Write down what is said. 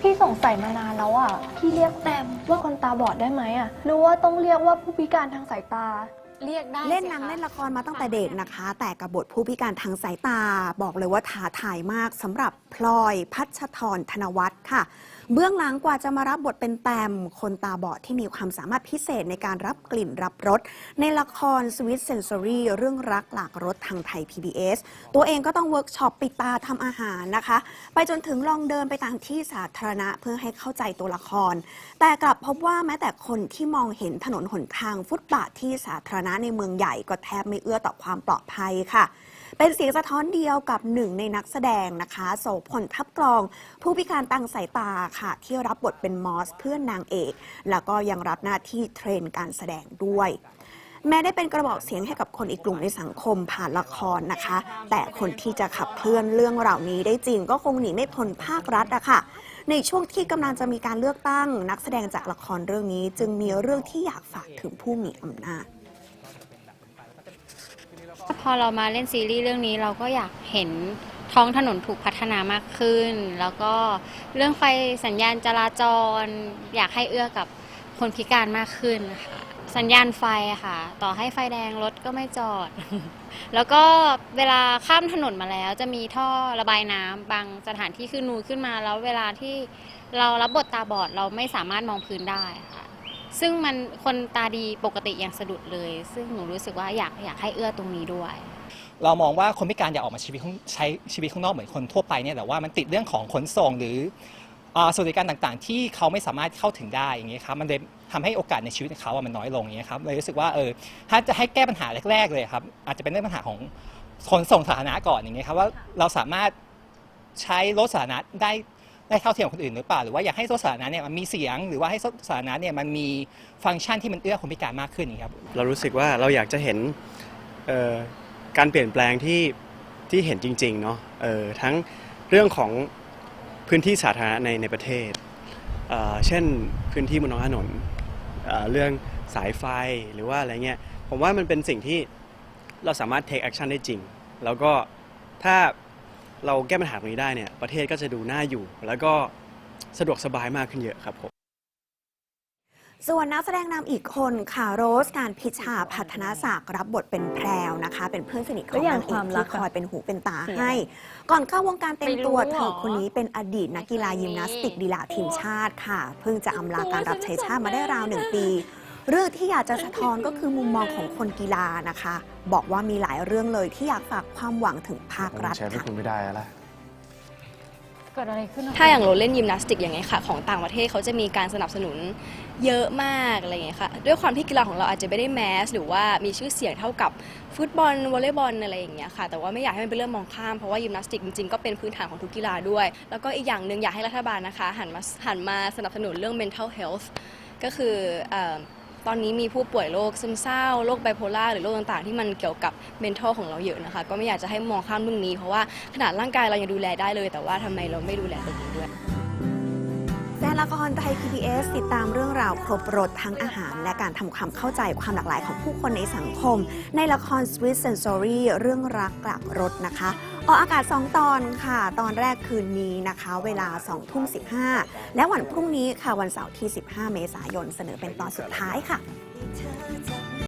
พี่สงสัยมานานแล้วอะ พี่เรียกแตมว่าคนตาบอดได้ไหมอะ หรือว่าต้องเรียกว่าผู้พิการทางสายตา เรียกได้เล่นสิหนังคะ เล่นละครมาตั้งแต่เด็กนะคะ แต่กับบทผู้พิการทางสายตา บอกเลยว่าท้าทายมากสำหรับพลอยพัชทรธนวัฒน์ค่ะ เบื้องหลังกว่าจะมารับบทเป็นแตมคนตาบอดที่มีความสามารถพิเศษในการรับกลิ่นรับรสในละคร Sweet Sensory เรื่องรักหลากรสทางไทย PBS ตัวเองก็ต้องเวิร์กช็อปปิดตาทำอาหารนะคะ ไปจนถึงลองเดินไปตามที่สาธารณะเพื่อให้เข้าใจตัวละคร แต่กลับพบว่าแม้แต่คนที่มองเห็นถนนหนทางฟุตบาทที่สาธารณะในเมืองใหญ่ก็แทบไม่เอื้อต่อความปลอดภัยค่ะ เป็นเสียงสะท้อนเดียวกับหนึ่งในนักแสดงนะคะ โสพลทับกรอง ผู้พิการทางสายตาค่ะ ที่รับบทเป็นมอสเพื่อนนางเอก แล้วก็ยังรับหน้าที่เทรนการแสดงด้วยแม้ได้เป็นกระบอกเสียงให้กับคนอีกกลุ่มในสังคมผ่านละครนะคะ แต่คนที่จะขับเคลื่อนเรื่องเหล่านี้ได้จริงก็คงหนีไม่พ้นภาครัฐอะค่ะ ในช่วงที่กำลังจะมีการเลือกตั้ง นักแสดงจากละครเรื่องนี้ จึงมีเรื่องที่อยากฝากถึงผู้มีอำนาจ พอเรามาเล่นซีรีส์เรื่องนี้เราก็อยากเห็นท้องถนนถูกพัฒนามากขึ้น แล้วก็เรื่องไฟสัญญาณจราจร อยากให้เอื้อกับคนพิการมากขึ้นค่ะสัญญาณไฟค่ะ ต่อให้ไฟแดงรถก็ไม่จอด แล้วก็เวลาข้ามถนนมาแล้ว จะมีท่อระบายน้ำบางสถานที่คือนูนขึ้นมาแล้วเวลาที่เรารับบทตาบอดเราไม่สามารถมองพื้นได้ค่ะ ซึ่งมันคนตาดีปกติยังสะดุดเลย ซึ่งหนูรู้สึกว่าอยากอยากให้เอื้อตรงนี้ด้วย เรามองว่าคนพิการอยากออกมาชีวิตข้างใช้ชีวิตข้างนอกเหมือนคนทั่วไปเนี่ยแต่ว่ามันติดเรื่องของขนส่งหรืออ่าสวัสดิการต่างๆ ที่เขาไม่สามารถเข้าถึงได้อย่างเงี้ยครับมันเลยทำให้โอกาสในชีวิตของเขาอะมันน้อยลงอย่างเงี้ยครับเลยรู้สึกว่าเออถ้าจะให้แก้ปัญหาแรก ๆ เลยครับอาจจะเป็นเรื่องปัญหาของขนส่งสาธารณะก่อนอย่างเงี้ยครับว่าเราสามารถใช้รถสาธารณะได้ ได้เท่าเทียมกับคนอื่นหรือเปล่าหรือว่าอยากให้รถสาธารณะเนี่ยมันมีเสียง หรือว่าให้รถสาธารณะเนี่ยมันมีฟังก์ชันที่มันเอื้อคนพิการมากขึ้นครับ เรารู้สึกว่าเราอยากจะเห็นเอ่อการเปลี่ยนแปลงที่ที่เห็นจริงๆเนาะเออทั้งเรื่องของพื้นที่สาธารณะในในประเทศเอ่อเช่นพื้นที่บนท้องถนนเอ่อเรื่องสายไฟหรือว่าอะไรเงี้ยผมว่ามันเป็นสิ่งที่เราสามารถ take action ได้จริง แล้วก็ถ้า เราแก้ปัญหาตรงนี้ได้เนี่ยประเทศก็จะดูน่าอยู่ แล้วก็สะดวกสบายมากขึ้นเยอะครับผมส่วนนักแสดงนำอีกคนค่ะโรสการพิชาพัฒนาศักดิ์รับบทเป็นแพรวนะคะ เป็นเพื่อนสนิทขแล้องวอย่างนางเอควากมรัที่กอะคอยเป็นหูเป็นตาเสียให้ ก่อนเข้าวงการเต็มตัวไม่รู้เธหรออคนนี้เป็นอดีตนักกีฬายิมนาสติกดีลาทีมชาติค่ะ เพิ่งจะอำลาการรับใช้ชาติมาได้ราวหนึ่งปี เรื่องที่อยากจะสะท้อนก็คือมุมมองของคนกีฬานะคะ บอกว่ามีหลายเรื่องเลยที่อยากฝากความหวังถึงภาครัฐใช้ให้ค่ะคุณไม่ได้แล้วล่ะเกิดอะไรขึ้นอะถ้าอย่างเราเล่นยิมนาสติกอย่างเงี้ยค่ะ ของต่างประเทศเขาจะมีการสนับสนุนเยอะมากอะไรอย่างเงี้ยค่ะ ด้วยความที่กีฬาของเราอาจจะไม่ได้แมส หรือว่ามีชื่อเสียงเท่ากับฟุตบอลวอลเลย์บอลอะไรอย่างเงี้ยค่ะ แต่ว่าไม่อยากให้มันเป็นเรื่องมองข้าม เพราะว่ายิมนาสติกจริงๆก็เป็นพื้นฐานของทุกกีฬาด้วย แล้วก็อีกอย่างหนึ่งอยากให้รัฐบาลนะคะหันมาหันมาสนับสนุนเรื่อง mental health ก็คือเอ่อ ตอนนี้มีผู้ป่วยโรคซึมเศร้าโรคไบโพล่าหรือโรคต่างๆ ที่มันเกี่ยวกับเมนทัลของเราเยอะนะคะ ก็ไม่อยากจะให้มองข้ามเรื่องนี้เพราะว่าขนาดร่างกายเรายังดูแลได้เลย แต่ว่าทำไมเราไม่ดูแลตรงนี้ด้วย ละครไทย PBS ติดตามเรื่องราวครบรถทั้งอาหาร และการทำความเข้าใจความหลากหลายของผู้คนในสังคม ในละคร Sweet Sensory เรื่องรักกลับรถนะคะออกอากาศ 2 ตอนค่ะ ตอนแรกคืนนี้นะคะ เวลา2ทุ่ม15 และวันพรุ่งนี้ค่ะวันเสาร์ที่ 15 เมษายนเสนอเป็นตอนสุดท้ายค่ะ